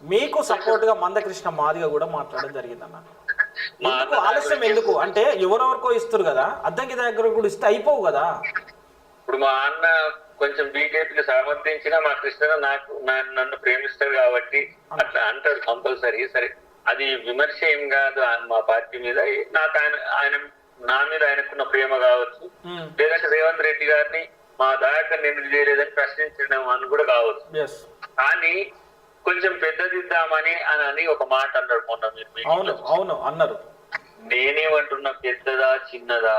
మీకు సపోర్ట్గా మందకృష్ణ మాదిగ కూడా మాట్లాడడం జరిగిందన్న. మా ఎందుకు అన్న ఆలస్యం ఎందుకు? అంటే ఎవరెవరికో ఇస్తారు కదా అద్దంకి దగ్గర కూడా ఇస్తే అయిపోవు కదా. ఇప్పుడు మా అన్న కొంచెం బీజేపీకి సమర్థించిన మా కృష్ణ నాకు నన్ను ప్రేమిస్తాడు కాబట్టి అట్లా అంటాడు కంపల్సరీ. సరే అది విమర్శ ఏం కాదు మా పార్టీ మీద. నాకు ఆయన ఆయన నా మీద ఆయనకున్న ప్రేమ కావచ్చు. లేదంటే రేవంత్ రెడ్డి గారిని మా దాకా ఎందుకు చేయలేదని ప్రశ్నించడం అని కూడా కావచ్చు. కానీ కొంచెం పెద్దదిద్దామని అని అని ఒక మాట అన్నాడు మొన్న మీరు అవును. అవును అన్నారు. నేనేమంటున్నా పెద్దదా చిన్నదా?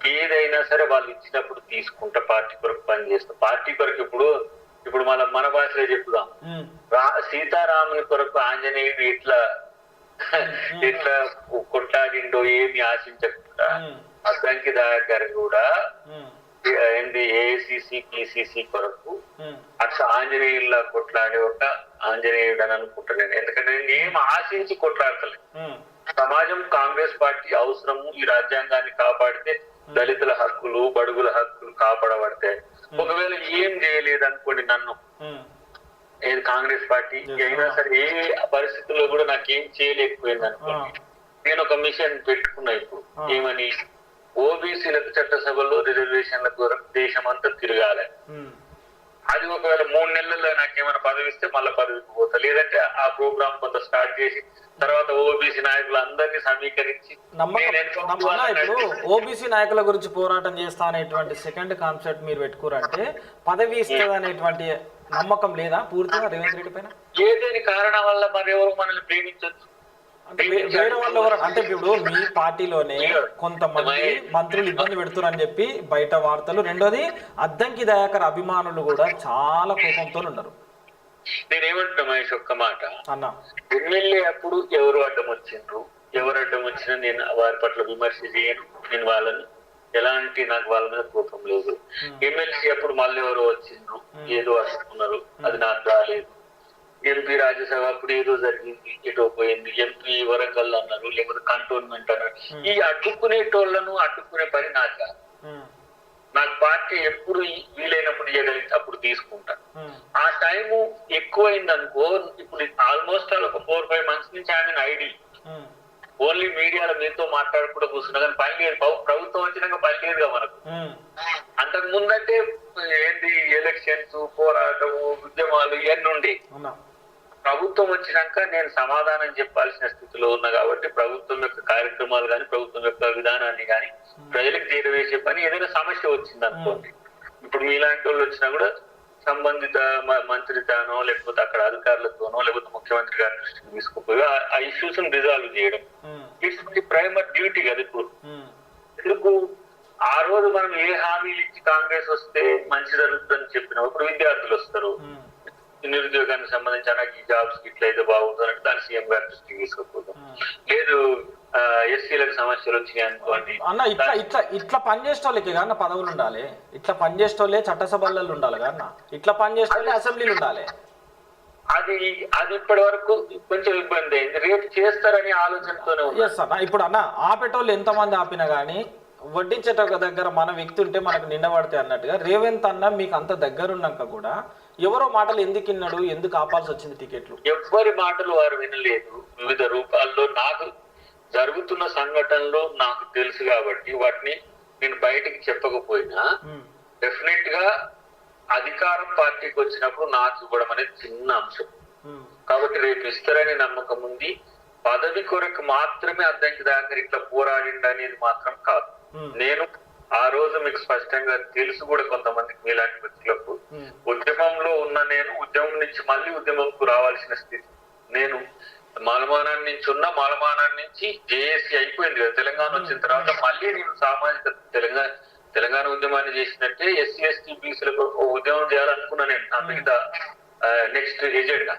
ఏదైనా సరే వాళ్ళు ఇచ్చినప్పుడు తీసుకుంటా పార్టీ కొరకు పని చేస్తా. పార్టీ కొరకు ఇప్పుడు ఇప్పుడు మన మన భాషలో చెప్పుదాం. రా సీతారాముని కొరకు ఆంజనేయుడు ఇట్లా ఇట్లా కొట్లాడిండో ఏమి ఆశించకుండా అద్దంకి దాగర్ కూడా ఏఐసిసి పిసిసి కొరకు ఉమ్, అట్లా ఆంజనేయుల్లా కొట్లాడే ఒక ఆంజనేయుడు అని అనుకుంటున్నాను. ఎందుకంటే నేను ఏం ఆశించి కొట్లాడతలేదు. ఉమ్, సమాజం కాంగ్రెస్ పార్టీ అవసరము ఈ రాజ్యాంగాన్ని కాపాడితే దళితుల హక్కులు బడుగుల హక్కులు కాపాడబడతాయి. ఒకవేళ ఏం చేయలేదు అనుకోండి నన్ను ఏది కాంగ్రెస్ పార్టీ. అయినా సరే ఏ పరిస్థితుల్లో కూడా నాకేం చేయలేకపోయింది అనుకోండి నేను ఒక మిషన్ పెట్టుకున్నా ఇప్పుడు. ఏమని? ఓబీసీలకు చట్టసభలో రిజర్వేషన్ల కొరకు దేశం అంతా తిరగాలి. అది ఒకవేళ మూడు నెలల్లో నాకేమైనా పదవి ఇస్తే మళ్ళీ పదవికి పోతా. లేదంటే ఆ ప్రోగ్రామ్ కొంత స్టార్ట్ చేసి తర్వాత ఓబీసీ నాయకులు అందరినీ సమీకరించి ఇప్పుడు ఓబీసీ నాయకుల గురించి పోరాటం చేస్తా అనేటువంటి సెకండ్ కాన్సెప్ట్ మీరు పెట్టుకోరంటే పదవి ఇస్తుంది అనేటువంటి నమ్మకం లేదా? పూర్తిగా రేవంత్ రెడ్డి పైన? ఏదేని కారణం వల్ల మరి ఎవరు మనల్ని ప్రేమించవచ్చు అంటే ఎవరు అంటే ఇప్పుడు మీ పార్టీలోనే కొంతమంది మంత్రులు ఇబ్బంది పెడుతున్నారని చెప్పి బయట వార్తలు. రెండోది అద్దంకి దయాకర్ అభిమానులు కూడా చాలా కోపంతో ఉన్నారు. నేనేమంటున్నా మహేష్ ఒక్క మాట. అన్న. ఎమ్మెల్యే అప్పుడు ఎవరు అడ్డం వచ్చిండ్రు? ఎవరు అడ్డం వచ్చినా నేను వారి పట్ల విమర్శ చేయను. నేను వాళ్ళని ఎలాంటి నాకు వాళ్ళ మీద కోపం లేదు. ఎమ్మెల్సీ అప్పుడు మళ్ళీ ఎవరు వచ్చిండ్రు. ఏదో అనుకున్నారు అది నాకు రాలేదు. ఎంపీ రాజ్యసభ అప్పుడు ఏదో జరిగింది ఎటో పోయింది ఎంపీ వరంగల్ అన్నారు లేకపోతే కంటోన్మెంట్ అన్నారు. ఈ అడ్డుకునేటోళ్ళను అడ్డుకునే పని నాకు కాదు. ఉమ్, నాకు పార్టీ ఎప్పుడు వీలైనప్పుడు ఇవ్వగలిగితే అప్పుడు తీసుకుంటా. ఉమ్, ఆ టైము ఎక్కువైంది అనుకో ఇప్పుడు ఆల్మోస్ట్ ఆల్ ఒక ఫోర్ ఫైవ్ మంత్స్ నుంచి ఆమె ఐడి. ఓన్లీ మీడియాలో మీతో మాట్లాడుకుంటూ కూర్చున్నా కానీ పని లేదు. ప్ర- ప్రభుత్వం వచ్చినాక పని లేదుగా మనకు. అంతకు ముందంటే ఏంది ఎలక్షన్స్ పోరాటము ఉద్యమాలు ఇవన్నీ ఉండే. ప్రభుత్వం వచ్చినాక నేను సమాధానం చెప్పాల్సిన స్థితిలో ఉన్నా కాబట్టి ప్రభుత్వం యొక్క కార్యక్రమాలు కానీ ప్రభుత్వం యొక్క విధానాన్ని కానీ ప్రజలకు చేరవేసే పని ఏదైనా సమస్య వచ్చింది అనుకోండి. ఇప్పుడు మీలాంటి వాళ్ళు వచ్చినా కూడా సంబంధిత మంత్రితోనో లేకపోతే అక్కడ అధికారులతోనో లేకపోతే ముఖ్యమంత్రి గారి దృష్టికి తీసుకుపోయి ఆ- ఇష్యూస్ రిజాల్వ్ చేయడం. ఇట్స్ ది ప్రైమర్ డ్యూటీ కదా ఇప్పుడు. ఉమ్, ఎందుకు? ఆ రోజు మనం ఏ హామీలు ఇచ్చి కాంగ్రెస్ వస్తే మంచి జరుగుతుందని చెప్పినాం ఇప్పుడు విద్యార్థులు వస్తారు. నిరుద్యోగానికి సంబంధించి నాకు ఈ జాబ్స్ ఇట్లా అయితే బాగుంటుంది అంటే దాన్ని సీఎం గారి దృష్టికి తీసుకుపోతాం. లేదు ఎస్సీలకు సమస్యలు వచ్చినాయి అనుకోండి. అన్న ఇట్లా ఇట్లా ఇట్లా పనిచేసే వాళ్ళకి కానీ పదవులు ఉండాలి? ఇట్లా పనిచేసే వాళ్ళే చట్టసభలలో ఉండాలి కానీ ఇట్లా పనిచేసే వాళ్ళే అసెంబ్లీలు ఉండాలి? అది అది ఇప్పటి వరకు కొంచెం ఇబ్బంది అయింది. రేపు చేస్తారని ఆలోచనతోనే ఉంది. అన్న ఇప్పుడు అన్న ఆపేటోళ్ళు ఎంతమంది ఆపినా కానీ వడ్డించేట దగ్గర మన వ్యక్తి ఉంటే మనకు నిండబడితే అన్నట్టుగా రేవంత్ అన్న మీకు అంత దగ్గర ఉన్నాక కూడా ఎవరో మాటలు ఎందుకు విన్నాడు? ఎందుకు ఆపాల్సి వచ్చింది టికెట్లు? ఎవ్వరి మాటలు వారు వినలేదు. వివిధ రూపాల్లో నాకు జరుగుతున్న సంఘటనలు నాకు తెలుసు కాబట్టి వాటిని నేను బయటికి చెప్పకపోయినా డెఫినెట్గా అధికారం పార్టీకి వచ్చినప్పుడు నాకు ఇవ్వడం అనేది చిన్న అంశం. కాబట్టి రేపు ఇస్తారనే నమ్మకం ఉంది. పదవి కొరకు మాత్రమే అద్దంకి దాకా ఇట్లా పోరాడిండు అనేది మాత్రం కాదు. నేను ఆ రోజు మీకు స్పష్టంగా తెలుసు కూడా కొంతమందికి మీలాంటి వ్యక్తులకు. ఉద్యమంలో ఉన్న నేను ఉద్యమం నుంచి మళ్ళీ ఉద్యమంకు రావాల్సిన స్థితి నేను మాలమానాన్ని నుంచి ఉన్న మాలమానాన్ని నుంచి జేఏసీ అయిపోయింది కదా. తెలంగాణ వచ్చిన తర్వాత మళ్ళీ నేను సామాజిక తెలంగాణ తెలంగాణ ఉద్యమాన్ని చేసినట్టే ఎస్సీ ఎస్టీ బీసీలకు ఉద్యమం చేయాలనుకున్నా నేను. నా మిగతా నెక్స్ట్ ఎజెండా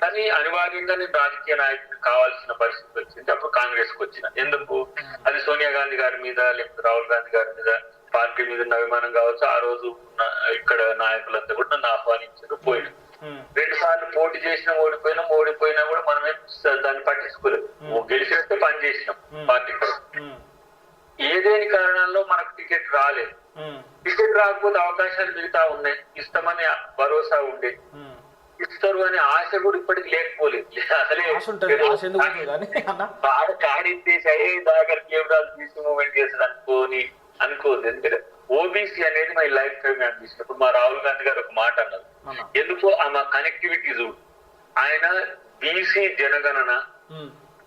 కానీ అనివార్యంగా నేను రాజకీయ నాయకుడు కావాల్సిన పరిస్థితి వచ్చింది. అప్పుడు కాంగ్రెస్కు వచ్చిన. ఎందుకు? అది సోనియా గాంధీ గారి మీద లేకపోతే రాహుల్ గాంధీ గారి మీద పార్టీ మీద ఉన్న అభిమానం కావచ్చు ఆ రోజు ఇక్కడ నాయకులంతా కూడా నన్ను ఆహ్వానించారు పోయిన. ఉమ్, రెండు సార్లు పోటీ చేసినా ఓడిపోయినా ఓడిపోయినా కూడా మనమే దాన్ని పట్టించుకోలేదు. గెలిచేస్తే పని చేసినాం పార్టీ ఉమ్, ఏదేని కారణాల్లో మనకు టికెట్ రాలేదు? టికెట్ రాకపోతే అవకాశాలు మిగతా ఉన్నాయి. ఇస్తామని భరోసా ఉండే. ఉమ్, ఇస్తారు అనే ఆశ కూడా ఇప్పటికి లేకపోలేదు. అసలే ఆశ ఉంటుంది. ఆశ ఎందుకు ఉంటుంది కానీ అన్న? కాడ కాడించేసి అయ్యే దాకా కెమెరాలు తీసి మూమెంట్ చేసి అనుకోని అనుకోదు. ఎందుకంటే ఓబీసీ అనేది మై లైఫ్ టైం అంబిషన్ ఇప్పుడు మా రాహుల్ గాంధీ గారు ఒక మాట అన్నారు. అన్న ఎందుకో ఆమె కనెక్టివిటీ చూడు. ఆయన బీసీ జనగణన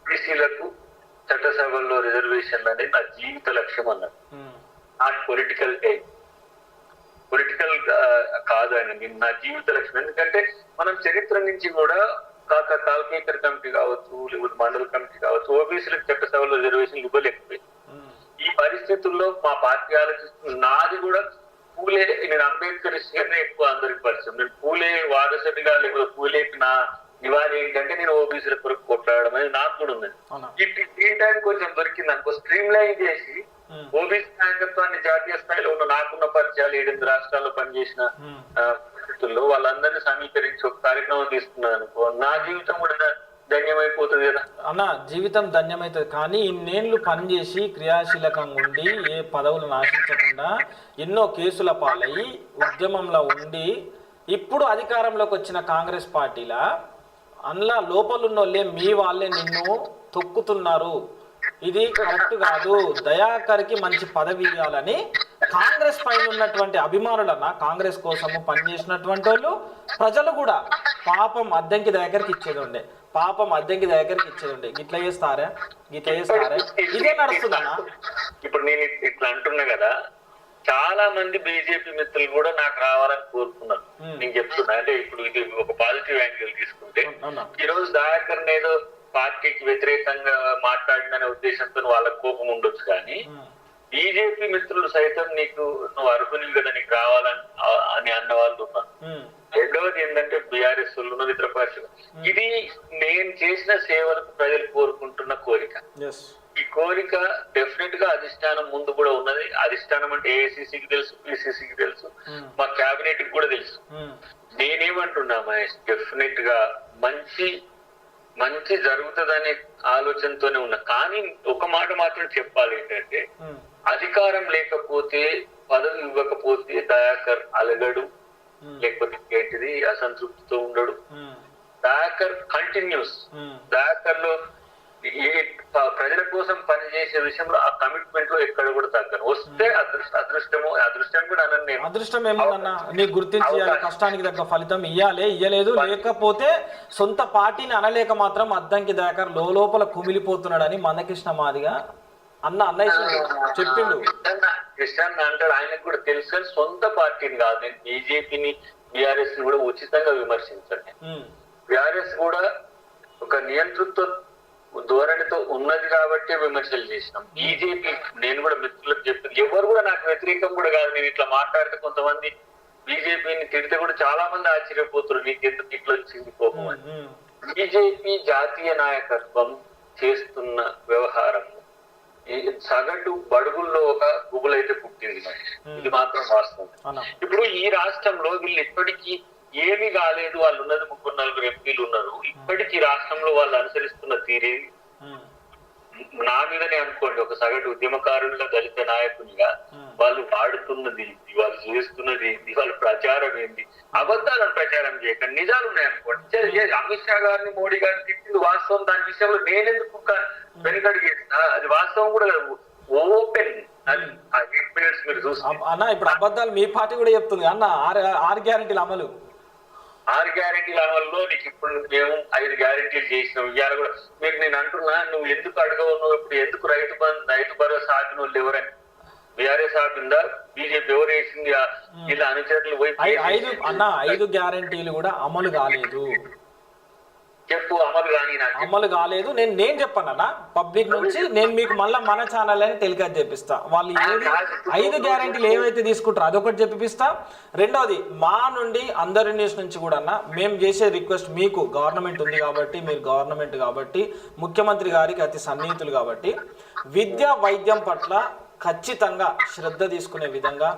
బీసీలకు చట్టసభల్లో రిజర్వేషన్ అనేది నా జీవిత లక్ష్యం అన్నారు um, not political aim political కాదు ఆయన. నేను నా జీవిత లక్ష్యం. ఎందుకంటే మనం చరిత్ర నుంచి కూడా కాక తాల్కేకర్ కమిటీ కావచ్చు లేకపోతే మండల కమిటీ కావచ్చు ఓబీసీలకు చట్టసభలో రిజర్వేషన్ ఇవ్వలేకపోయింది ఉమ్, ఈ పరిస్థితుల్లో మా పార్టీ ఆలోచిస్తుంది. నాది కూడా పూలే నేను అంబేద్కర్ గారినే ఎక్కువ అందరికి పరిచయం. నేను పూలే వారసుడిగా లేకపోతే పూలేకి నా నివాళి ఏంటంటే నేను ఓబీసీల కొరకు కొట్లాడడం అనేది నాకు కూడా ఉంది ఈ టైం కొంచెం దొరికింది అనుకో స్ట్రీమ్ లైన్ చేసి ఓబీసీ నాయకత్వాన్ని జాతీయ స్థాయిలో ఉన్న నాకున్న పరిచయాలు ఏడెనిమిది రాష్ట్రాల్లో పనిచేసిన పరిస్థితుల్లో వాళ్ళందరినీ సమీకరించి ఒక కార్యక్రమం తీసుకున్నాను అనుకో నా జీవితం కూడా ధ- ధన్యమైపోతుంది కదా. అన్న జీవితం ధన్యమవుతుంది కానీ ఇన్నేళ్ళు పనిచేసి క్రియాశీలకంగా ఉండి ఏ పదవులను ఆశించకుండా ఎన్నో కేసుల పాలై ఉద్యమంలో ఉండి ఇప్పుడు అధికారంలోకి వచ్చిన కాంగ్రెస్ పార్టీలా అందులో లోపలున్నోళ్ళే మీ వాళ్ళే నిన్ను తొక్కుతున్నారు. ఇది కరెక్ట్ కాదు. దయాకర్కి మంచి పదవి ఇవ్వాలని కాంగ్రెస్ పైన ఉన్నటువంటి అభిమానులన్న కాంగ్రెస్ కోసము పనిచేసినటువంటి వాళ్ళు ప్రజలు కూడా పాపం అద్దెంకి దగ్గరికి ఇచ్చేది ఉండే పాపం అద్దెంకి దగ్గరికి ఇచ్చేది ఉండే గిట్ల చేస్తారా? గిట్ల చేస్తారా? ఇదే నడుస్తుందన్నా. ఇప్పుడు నేను ఇట్లా అంటున్నా కదా చాలా మంది బీజేపీ మిత్రులు కూడా నాకు రావాలని కోరుకున్నారు. నేను చెప్తున్నా. అంటే ఇప్పుడు ఇది ఒక పాజిటివ్ యాంగిల్ తీసుకుంటే ఈ రోజు దయాకర్ ఏదో పార్టీకి వ్యతిరేకంగా మాట్లాడిననే ఉద్దేశంతో వాళ్ళకి కోపం ఉండొచ్చు కానీ బీజేపీ మిత్రులు సైతం నీకు నువ్వు అర్హునివి కదా నీకు రావాలని అని అన్న వాళ్ళు ఉన్నారు. రెండవది ఏంటంటే బీఆర్ఎస్ ఉన్నారు ఇతర పార్టీలు. ఇది నేను చేసిన సేవలకు ప్రజలు కోరుకుంటున్న కోరిక. ఈ కోరిక డెఫినెట్గా అధిష్టానం ముందు కూడా ఉన్నది. అధిష్టానం అంటే ఏఐసిసికి తెలుసు పిసిసికి తెలుసు ఉమ్, మా కేబినెట్ కూడా తెలుసు. ఉమ్, నేనేమంటున్నా మహేష్ డెఫినెట్గా మంచి మంచి జరుగుతుందనే ఆలోచనతోనే ఉన్నా. కానీ ఒక మాట మాత్రం చెప్పాలి ఏంటంటే అధికారం లేకపోతే పదవి ఇవ్వకపోతే దయాకర్ అలగడు. లేకపోతే ఏంటిది? అసంతృప్తితో ఉండడు. ఉమ్, దయాకర్ కంటిన్యూస్ ఉమ్. దయాకర్లో ఏ ప్రజల కోసం పనిచేసే విషయంలో ఆ కమిట్మెంట్లో ఎక్కడ కూడా తగ్గను. వస్తే అదృష్ట అదృష్టము అదృష్టం కూడా అనను నేను అదృష్టం ఏముందన్న? నీకు గుర్తించి కష్టానికి తగ్గ ఫలితం ఇయ్యాలి ఇయ్యలేదు లేకపోతే సొంత పార్టీని అనలేక మాత్రం అద్దంకి దాకర్ లోపల కుమిలిపోతున్నాడని మందకృష్ణ మాదిగా అన్న అన్నయ్య చెప్పిండు. కృష్ణ కృష్ణ అంటాడు ఆయనకు కూడా తెలుసు కానీ సొంత పార్టీని కాదు బీజేపీని బీఆర్ఎస్ని కూడా ఉచితంగా విమర్శించండి. బీఆర్ఎస్ కూడా ఒక నియంతృత్వ ధోరణితో ఉన్నది కాబట్టి విమర్శలు చేసినాం. బీజేపీ నేను కూడా మిత్రులకు చెప్పింది ఎవరు కూడా నాకు వ్యతిరేకం కూడా కాదు. నేను ఇట్లా మాట్లాడితే కొంతమంది బీజేపీని తిడితే కూడా చాలా మంది ఆశ్చర్యపోతున్నారు. నీకు ఎందుకు ఇట్లా వచ్చింది కోపం అని. బీజేపీ జాతీయ నాయకత్వం చేస్తున్న వ్యవహారం సగటు బడుగుల్లో ఒక గుబులైతే పుట్టింది మరి. ఇది మాత్రం వాస్తవం. ఇప్పుడు ఈ రాష్ట్రంలో వీళ్ళు ఇప్పటికీ ఏమీ కాలేదు వాళ్ళు ఉన్నది ముగ్గురు నలుగురు ఎంపీలు ఉన్నారు. ఇప్పటికీ రాష్ట్రంలో వాళ్ళు అనుసరిస్తున్న తీరే ఉమ్, నా మీదనే అనుకోండి ఒక సగటు ఉద్యమకారునిగా దళిత నాయకునిగా. వాళ్ళు వాడుతున్నది ఏంటి? వాళ్ళు చేస్తున్నది ఏంటి? వాళ్ళ ప్రచారం ఏంటి? అబద్ధాలను ప్రచారం చేయకండి. నిజాలు ఉన్నాయనుకోండి. అమిత్ షా గారిని మోడీ గారిని తిట్టింది వాస్తవం దాని విషయంలో నేనెందుకు వెనుకడుగు వేసిన అది వాస్తవం కూడా ఓపెన్ చూస్తే. అన్న ఇప్పుడు అబద్ధాలు మీ పార్టీ కూడా చెప్తుంది. అన్న ఆరు ఆరు గ్యారెంటీల అమలు. ఆరు గ్యారెంటీల అమల్లో నీకు ఇప్పుడు మేము ఐదు గ్యారెంటీలు చేసినాం. ఇవాళ కూడా మీకు నేను అంటున్నా నువ్వు ఎందుకు అడగవు? నువ్వు ఇప్పుడు ఎందుకు రైతు బంధు రైతు భరోసా ఆపిన వాళ్ళు ఎవరని బీఆర్ఎస్ ఆపిందా బీజేపీ ఎవరు వేసింది? ఇలా అనుచరులు పోయి ఐదు అన్న ఐదు గ్యారెంటీలు కూడా అమలు కాలేదు. చెప్పు అమలు నాకు అమలు కాలేదు. నేను నేను చెప్పాను అన్న. పబ్లిక్ నుంచి నేను మీకు మళ్ళీ మన ఛానల్ అని టెలికాస్ట్ చేపిస్తా. వాళ్ళు ఏది ఐదు గ్యారెంటీలు ఏవైతే తీసుకుంటారో అదొకటి చెప్పిస్తా. రెండోది మా నుండి అందరి న్యూస్ నుంచి కూడా అన్న మేము చేసే రిక్వెస్ట్ మీకు గవర్నమెంట్ ఉంది కాబట్టి మీరు గవర్నమెంట్ కాబట్టి ముఖ్యమంత్రి గారికి అతి సన్నిహితులు కాబట్టి విద్య వైద్యం పట్ల ఖచ్చితంగా శ్రద్ధ తీసుకునే విధంగా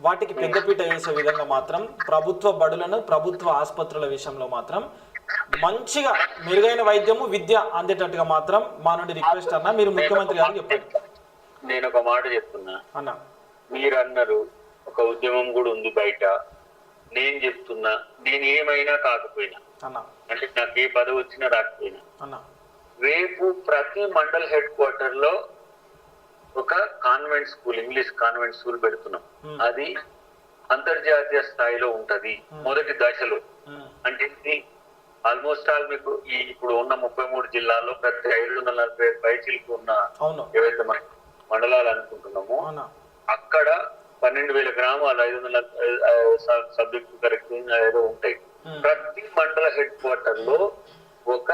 వాటికి పెద్దపీట వేసే విధంగా మాత్రం ప్రభుత్వ బడులను ప్రభుత్వ ఆసుపత్రుల విషయంలో మాత్రం మంచిగా మెరుగైన వైద్యము విద్య అందేటట్టుగా మాత్రం మా నుండి రిక్వెస్ట్ అన్న మీరు ముఖ్యమంత్రి గారికి చెప్పండి. నేను ఒక మాట చెప్తున్నా. అన్న. మీరు అన్నారు ఒక ఉద్యమం కూడా ఉంది బయట. నేను చెప్తున్నా నేను ఏమైనా కాకపోయినా అంటే నాకు ఏ పదవి వచ్చినా రాకపోయినా రేపు ప్రతి మండల్ హెడ్ క్వార్టర్లో ఒక convent school English convent school పెడుతున్నాం. అది అంతర్జాతీయ స్థాయిలో ఉంటది. మొదటి దశలో. అంటే ఆల్మోస్ట్ ఆల్ మీకు ఈ ఇప్పుడు ఉన్న ముప్పై మూడు జిల్లాల్లో ప్రతి ఐదు వందల నలభై పైచిలకు ఉన్న ఏవైతే మన మండలాలు అనుకుంటున్నామో అక్కడ పన్నెండు వేల గ్రామాలు ఐదు వందల సబ్జెక్టు కరెక్ట్ ఏదో ఉంటాయి. ప్రతి మండల హెడ్ క్వార్టర్లో ఒక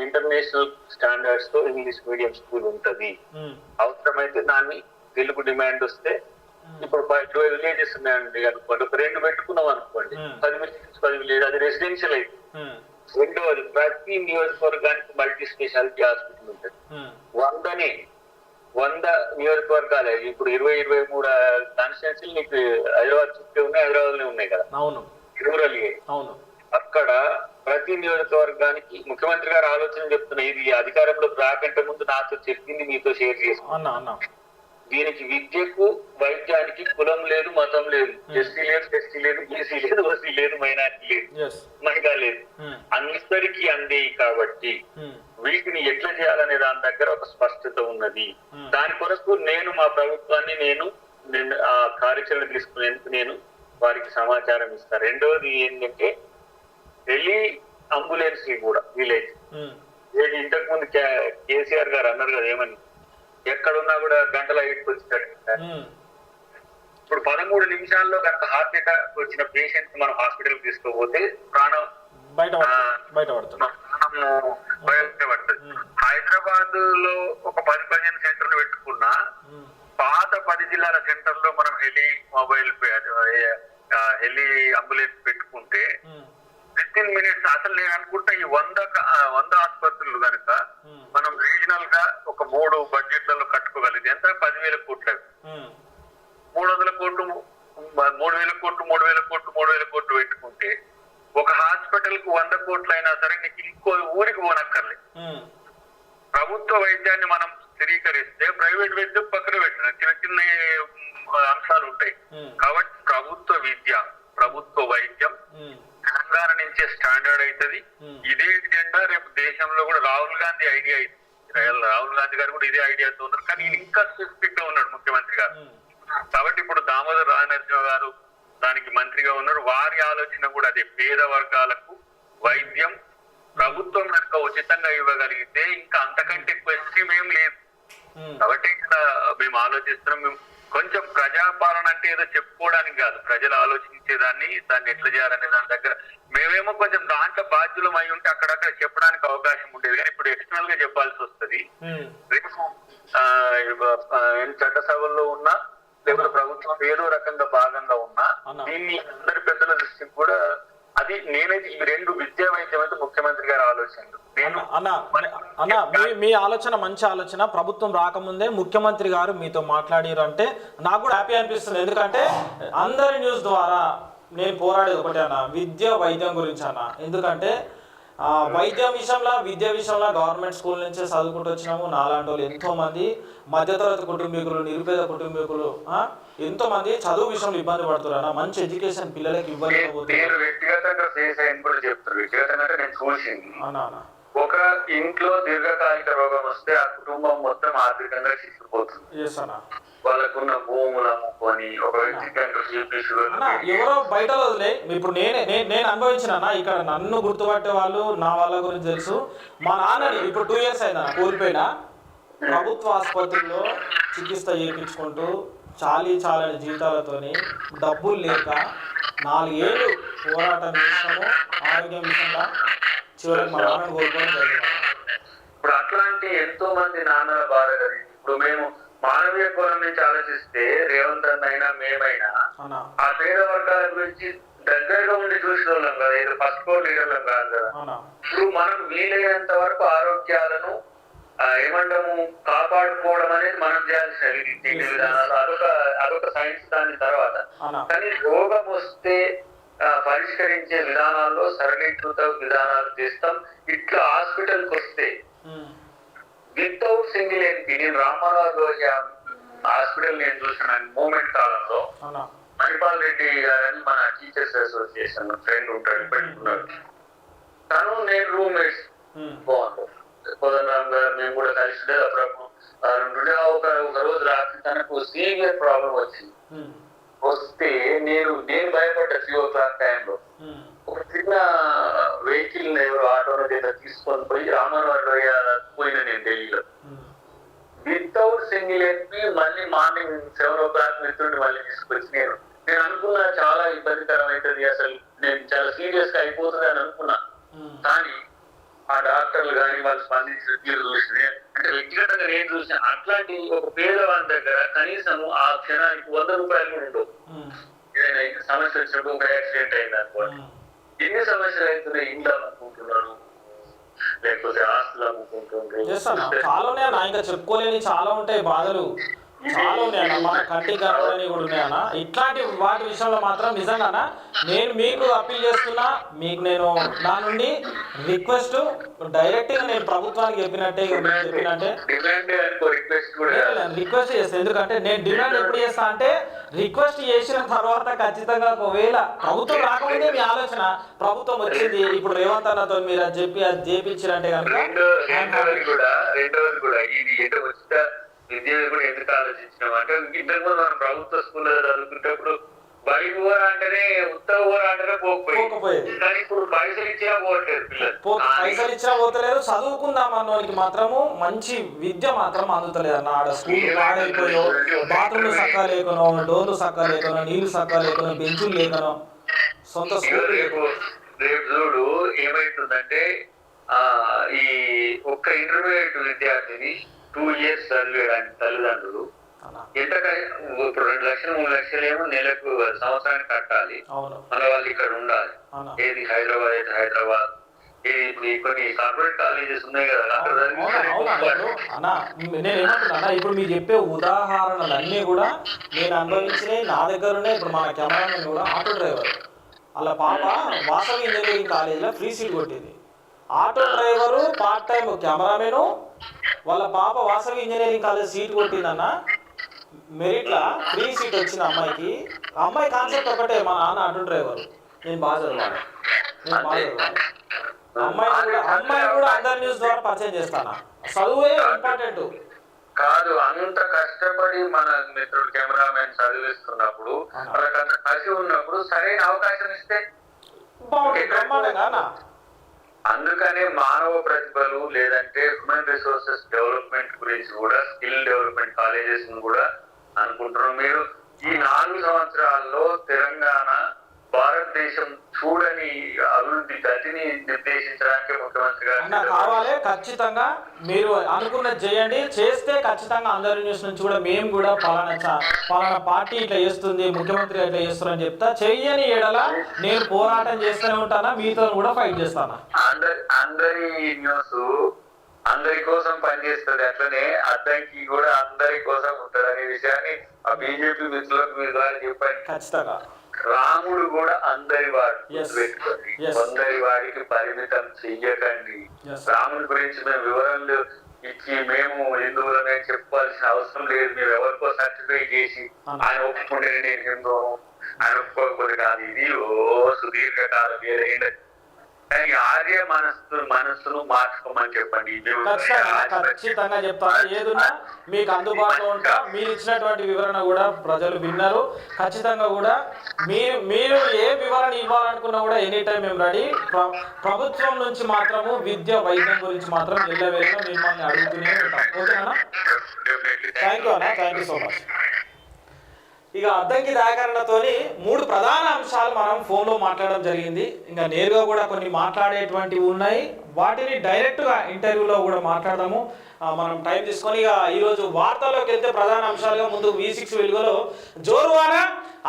ఇంటర్నేషనల్ స్టాండర్డ్స్తో ఇంగ్లీష్ మీడియం స్కూల్ ఉంటది. అవసరమైతే దాన్ని తెలుగు డిమాండ్ వస్తే ఇప్పుడు ఇరవై విలేజెస్ ఉన్నాయండి అనుకోండి ఒక రెండు పెట్టుకున్నాం అనుకోండి. పది విలేజెస్ పది విలేజ్ అది రెసిడెన్షియల్ అయితే. రెండవది ప్రతి నియోజకవర్గానికి మల్టీ స్పెషాలిటీ హాస్పిటల్ ఉంటుంది. వందని వంద నియోజకవర్గాలే. ఇప్పుడు ఇరవై ఇరవై మూడు కాన్స్టిట్యున్సీలు నీకు హైదరాబాద్ చుట్టూ ఉన్నాయి హైదరాబాద్లో ఉన్నాయి కదా. అవును. రూరల్. అవును. అక్కడ ప్రతి నియోజకవర్గానికి ముఖ్యమంత్రి గారు ఆలోచన చెప్తున్నా ఇది అధికారంలోకి రాకంటే ముందు నాతో చెప్పింది మీతో షేర్ అన్న. దీనికి విద్యకు వైద్యానికి కులం లేదు మతం లేదు. ఎస్సీ లేదు ఎస్టీ లేదు బీసీ లేదు ఓసీ లేదు మైనార్టీ లేదు. మహిళ లేదు. ఉమ్, అందరికీ అందేవి కాబట్టి ఉమ్, వీటిని ఎట్లా చేయాలనే దాని దగ్గర ఒక స్పష్టత ఉన్నది. Hmm. దాని కొరకు నేను మా ప్రభుత్వాన్ని నేను ఆ కార్యాచరణ తీసుకునేందుకు నేను వారికి సమాచారం ఇస్తాను రెండవది ఏంటంటే టెలి అంబులెన్స్ కూడా విలేజ్. ఉమ్, ఇంతకు ముందు కేసీఆర్ గారు అన్నారు కదా ఏమని? ఎక్కడున్నా కూడా గంటల ఉమ్, ఇప్పుడు పదమూడు నిమిషాల్లో కనుక హార్ట్ అటాక్ వచ్చిన పేషెంట్ మనం హాస్పిటల్ తీసుకోపోతే ప్రాణం బయట బయట పడుతుంది. హైదరాబాద్లో ఒక పది పదిహేను సెంటర్లు పెట్టుకున్నా పాత పది జిల్లాల సెంటర్లో మనం హెలి మొబైల్ హెలి అంబులెన్స్ పెట్టుకుంటే ఫిఫ్టీన్ మినిట్స్ అసలు నేను అనుకుంటా ఈ వంద వంద ఆసుపత్రులు కనుక మనం రీజనల్గా ఒక మూడు బడ్జెట్లలో కట్టుకోగలిగితే ఎంత? పదివేల కోట్లు. మూడు వందల కోట్లు మూడు వేల కోట్లు మూడు వేల కోట్లు మూడు వేల కోట్లు పెట్టుకుంటే ఒక హాస్పిటల్కు వంద కోట్లు అయినా సరే నీకు ఇంకో ఊరికి పోనక్కర్లేదు ఉమ్, ప్రభుత్వ వైద్యాన్ని మనం స్థిరీకరిస్తే ప్రైవేట్ వైద్యం పక్కన పెట్టిన చిన్న చిన్న అంశాలు ఉంటాయి. కాబట్టి ప్రభుత్వ విద్య ప్రభుత్వ వైద్యం తెలంగాణ నుంచే స్టాండర్డ్ అవుతుంది. Hmm. ఇదే జెండా రేపు దేశంలో కూడా రాహుల్ గాంధీ ఐడియా రాహుల్ గాంధీ గారు కూడా ఇదే ఐడియాతో ఉన్నారు. కానీ ఈయన ఇంకా స్పెసిఫిక్గా ఉన్నాడు ముఖ్యమంత్రి గారు. ఉమ్, కాబట్టి ఇప్పుడు దామోదర్ రాజనరసింహ గారు దానికి మంత్రిగా ఉన్నారు. వారి ఆలోచన కూడా అదే. పేద వర్గాలకు వైద్యం ప్రభుత్వం కనుక ఉచితంగా ఇవ్వగలిగితే ఇంకా అంతకంటే ఎక్కువ స్కీమ్ ఏం లేదు. కాబట్టి ఇక్కడ మేము ఆలోచిస్తున్నాం. మేము కొంచెం ప్రజాపాలన అంటే ఏదో చెప్పుకోవడానికి కాదు. ప్రజలు ఆలోచించేదాన్ని దాన్ని ఎట్లా చేయాలనే దాని దగ్గర మేమేమో కొంచెం దాంట్లో బాధ్యులం అయి ఉంటే అక్కడక్కడ చెప్పడానికి అవకాశం ఉండేది. కానీ ఇప్పుడు ఎక్స్టర్నల్గా చెప్పాల్సి వస్తుంది. రేపు చట్టసభల్లో ఉన్నా లేకపోతే ప్రభుత్వం ఏదో రకంగా భాగంగా ఉన్నా. దీన్ని అందరి పెద్దల దృష్టికి కూడా అది నేనైతే ఈ రెండు విద్యా వైద్యం అయితే ముఖ్యమంత్రి గారి ఆలోచనలు నేను అన్న మీ మీ ఆలోచన మంచి ఆలోచన. ప్రభుత్వం రాకముందే ముఖ్యమంత్రి గారు మీతో మాట్లాడారు అంటే నాకు కూడా హ్యాపీ అనిపిస్తుంది. ఎందుకంటే అందరి న్యూస్ ద్వారా నేను పోరాడేది ఒకటే అన్న. విద్య వైద్యం గురించి అన్న. ఎందుకంటే వైద్యం విషయంలో విద్య విషయంలో గవర్నమెంట్ స్కూల్ నుంచే చదువుకుంటూ వచ్చినాము. నాలాంటి వాళ్ళు ఎంతో మంది మధ్యతరగతి కుటుంబీకులు నిరుపేద కుటుంబీకులు ఎంతో మంది చదువు విషయంలో ఇబ్బంది పడుతున్నారు. మంచి ఎడ్యుకేషన్ పిల్లలకి ఇవ్వలేకపోతున్నారు. నేను వ్యక్తిగతంగా కూడా చెప్తాను వ్యక్తిగతంగా అంటే నేను చూసింది. అన్న ఒక ఇంట్లో దీర్ఘకాలిక రోగం వస్తే ఆ కుటుంబం మొత్తం ఆర్థికంగా చిక్కుపోతుంది వాళ్ళకున్న భూములు అమ్ముకొని ఒక ఎవరో బయట వదిలే. ఇప్పుడు నేనే నేను అనుభవించిన ఇక్కడ నన్ను గుర్తుపట్టే వాళ్ళు నా వాళ్ళ గురించి తెలుసు. మా నాన్నని ఇప్పుడు టూ ఇయర్స్ అయిందా కోల్పోయినా. ప్రభుత్వ ఆసుపత్రిలో చికిత్స చేయించుకుంటూ చాలీ చాలని జీతాలతోని డబ్బులు లేక నాలుగేళ్ళు పోరాటం చేసాము ఆరోగ్యం విషయంలో చివరికి మా జరిగింది ఇప్పుడు అట్లాంటి ఎంతో మంది నాన్నల బాధ ఇప్పుడు మేము మానవీయ కోణం నుంచి ఆలోచిస్తే రేవంత్ అన్న అయినా మేమైనా ఆ పేద వర్గాల గురించి దగ్గరగా ఉండి చూసిన వాళ్ళం కదా. ఇది ఫస్ట్ ఫ్లోర్ లీడర్లం కాదు కదా. ఇప్పుడు మనం వీలైనంత వరకు ఆరోగ్యాలను ఏమంటాము కాపాడుకోవడం అనేది మనం చేయాల్సిన విధానాలు. అదొక అదొక సైన్స్ దాని తర్వాత. కానీ రోగం వస్తే పరిష్కరించే విధానాల్లో సరళీకృత విధానాలు చేస్తాం. ఇట్లా హాస్పిటల్కి వస్తే వితౌట్ సింగిల్ ఎన్పి నేను రామారావు హాస్పిటల్ నేను చూసిన మూమెంట్ కాలంలో మణిపాల్ రెడ్డి గారని మన టీచర్స్ అసోసియేషన్ ఫ్రెండ్ ఉంటాడు పెట్టుకున్నాడు. తను నేను రూమ్మేట్స్. బాగుంది. కోదండరామ్ గారు మేము కూడా కలిసి ఉండేది అప్పుడప్పుడు. ఒక ఒక రోజు రాత్రి తనకు సీవియర్ ప్రాబ్లం వచ్చింది. వస్తే నేను నేను భయపడ్డా టైంలో ఒక చిన్న వెహికల్ ఎవరు ఆటోలో ఏదో తీసుకొని పోయి రామనగర్ పోయిన నేను ఢిల్లీలో. వితౌట్ సింగిల్ ఎప్పి మళ్ళీ మార్నింగ్ సెవెన్ ఓ క్లాక్ వెళ్తుండి మళ్ళీ తీసుకొచ్చి నేను నేను అనుకున్నా చాలా ఇబ్బందికరం అవుతుంది అసలు. నేను చాలా సీరియస్గా అయిపోతుంది అని అనుకున్నా. కానీ ఆ డాక్టర్లు కానీ వాళ్ళు స్పందించిన తీరు చూసి అంటే వ్యక్తిగతంగా నేను చూసిన అట్లాంటి ఒక పేదవాని దగ్గర కనీసం ఆ క్షణానికి వంద రూపాయలు కూడా ఉండవు ఉమ్, ఏదైనా సమస్య వచ్చినప్పుడు ఒక యాక్సిడెంట్ అయింది అనుకోండి ఉమ్. ఎన్ని సమస్యలు అవుతున్నాయి ఇంట్లో అమ్ముకుంటున్నారు లేకపోతే ఆస్తులు అమ్ముకుంటున్నారు చేస్తాను చాలా ఉన్నాయి అన్న ఇంకా చెప్పుకోలేని చాలా ఉంటాయి బాధలు. చాలా ఉన్నాయి అన్న మన కంటికి కనబడని కూడా ఉన్నాయన్న. ఇట్లాంటి వాటి విషయంలో మాత్రం నిజంగానా నేను మీకు అప్పీల్ చేస్తున్నా మీకు నేను నా నుండి రిక్వెస్ట్ డైరెక్ట్గా నేను ప్రభుత్వానికి చెప్పినట్టే చెప్పినట్టే. రిక్వెస్ట్ చేస్తాను ఎందుకంటే నేను డిమాండ్ ఎప్పుడు చేస్తా అంటే రిక్వెస్ట్ చేసిన తర్వాత ఖచ్చితంగా ఒకవేళ ప్రభుత్వం రాకముందే మీ ఆలోచన ప్రభుత్వం వచ్చింది ఇప్పుడు రేవంత్ అన్నతో మీరు అది చెప్పి అది చేపించారంటే కనుక రెండవది కూడా రెండవది కూడా ఇది ఎటు ఉచిత విద్య కూడా ఎందుకు ఆలోచించినాం అంటే ఇంతకు ముందు మనం ప్రభుత్వ స్కూల్లో చదువుకునేటప్పుడు బయట ఊర అంటేనే ఉత్తర ఊర అంటేనే పోకపోయింది. కానీ ఇప్పుడు పైసలు ఇచ్చినా పోవట్లేదు పిల్లలు. పైసలు ఇచ్చినా పోతలేదు చదువుకుందాం అన్నోనికి మాత్రము మంచి విద్య మాత్రం అందుతలేదు అన్న. ఆడ స్కూల్ పాడైపోయో బాత్రూమ్లు సక్క లేకనో డోర్లు సక్క లేకనో నీళ్ళు సక్క లేకనో బెంచులు లేకనో సొంత స్కూల్ రేపు చూడు ఏమైతుందంటే ఆ ఈ ఒక్క ఇంటర్మీడియట్ విద్యార్థిని టూ ఇయర్స్ చదివేయడానికి తల్లిదండ్రులు. ఎంత ఇప్పుడు రెండు లక్షలు మూడు లక్షలు ఏమో నెలకు సంవత్సరానికి కట్టాలి. మళ్ళీ వాళ్ళు ఇక్కడ ఉండాలి. ఏది హైదరాబాద్ అయితే హైదరాబాద్ ఏది ఇప్పుడు మీరు చెప్పే ఉదాహరణలు అన్నీ కూడా నేను అనుభవించినవి నా దగ్గర ఉన్నాయి ఇప్పుడు మన కెమెరామెన్ కూడా ఆటో డ్రైవర్. వాళ్ళ పాప వాసవి ఇంజనీరింగ్ కాలేజీలో ఫ్రీ సీట్ కొట్టింది. Auto driver part time cameraman వాళ్ళ పాప వాసవి ఇంజనీరింగ్ కాలేజ్ సీట్ కొట్టిందన్న. మెరిట్లా ఫ్రీ సీట్ వచ్చిన అమ్మాయికి. అమ్మాయి కాన్సెప్ట్ ఒకటే మా నాన్న ఆటో డ్రైవర్. నేను బాగా చదవాలి. నేను బాగా చదవాలి. అమ్మాయి కూడా కూడా అందరి న్యూస్ ద్వారా పరిచయం చేస్తాను? చదువే ఇంపార్టెంట్ కాదు అంత కష్టపడి మన మిత్రుడు కెమెరామెన్ చదివిస్తున్నప్పుడు. వాళ్ళకి అంత కసి ఉన్నప్పుడు సరైన అవకాశం ఇస్తే బాగుంటుంది బ్రహ్మాండంగా అందుకనే మానవ ప్రతిభలు లేదంటే హ్యూమన్ రిసోర్సెస్ డెవలప్మెంట్ గురించి కూడా స్కిల్ డెవలప్మెంట్ కాలేజెస్ కూడా అనుకుంటున్నారు. మీరు ఈ నాలుగు సంవత్సరాల్లో తెలంగాణ భారతదేశం చూడని అభివృద్ధి గతిని నిర్దేశించడానికి ముఖ్యమంత్రి గారు కావాలి ఖచ్చితంగా మీరు అనుకున్నది చేయండి. చేస్తే ఖచ్చితంగా అందరి న్యూస్ నుంచి కూడా మేము కూడా పలానా పలానా పార్టీ ఇట్లా చేస్తుంది ముఖ్యమంత్రి ఇట్లా చేస్తున్నారని చెప్తా. చెయ్యని ఎడల నేను పోరాటం చేస్తూనే ఉంటానా మీతో కూడా ఫైట్ చేస్తానా? అందరి అందరి న్యూస్ అందరి కోసం పనిచేస్తుంది. అట్లనే అద్దంకి కూడా అందరి కోసం ఉంటది అనే విషయాన్ని ఆ బీజేపీ మిత్రులకు మీరు చెప్పండి. ఖచ్చితంగా. రాముడు కూడా అందరి వాడు. గుర్తుపెట్టుకోండి Yes. కొందరి వాడికి పరిమితం చెయ్యకండి. రాముడి గురించి మేము వివరాలు ఇచ్చి మేము హిందువులనే చెప్పాల్సిన అవసరం లేదు మేము ఎవరికో సర్టిఫై చేసి. ఆయన ఒప్పుకుంటే నేను హిందూ ఆయన ఒప్పుకోకపోతే కాదు ఇది ఓ సుదీర్ఘకాలం కానీ ఆర్య మనస్సు మనస్సును మార్చుకోమని చెప్పండి. ఖచ్చితంగా చెప్తాను. ఏదున్నా మీకు అందుబాటులో ఉంటా. మీరు ఇచ్చినటువంటి వివరణ కూడా ప్రజలు విన్నారు. ఖచ్చితంగా కూడా మీరు మీరు ఏ వివరణ ఇవ్వాలనుకున్నా కూడా ఎనీ టైం మేము రెడీ. ప్ర- ప్రభుత్వం నుంచి మాత్రము విద్య వైద్యం గురించి మాత్రం ఎల్లవేళ మిమ్మల్ని అడుగుతూనే ఉంటాం. ఓకేనా? థ్యాంక్ యూ అన్న థ్యాంక్ యూ సో మచ్ ఇక అద్దంకి దాకరణతోని మూడు ప్రధాన అంశాలు మనం ఫోన్లో మాట్లాడడం జరిగింది. ఇంకా నేరుగా కూడా కొన్ని మాట్లాడేటువంటివి ఉన్నాయి. వాటిని డైరెక్ట్గా ఇంటర్వ్యూలో కూడా మాట్లాడదాము. మనం టైం తీసుకొని ఇక ఈరోజు వార్తల్లోకి వెళ్తే ప్రధాన అంశాలుగా ముందు వి సిక్స్ వెలుగులో జోరువాన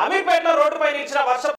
అమీర్పేటలో రోడ్డుపై ఇచ్చిన వర్ష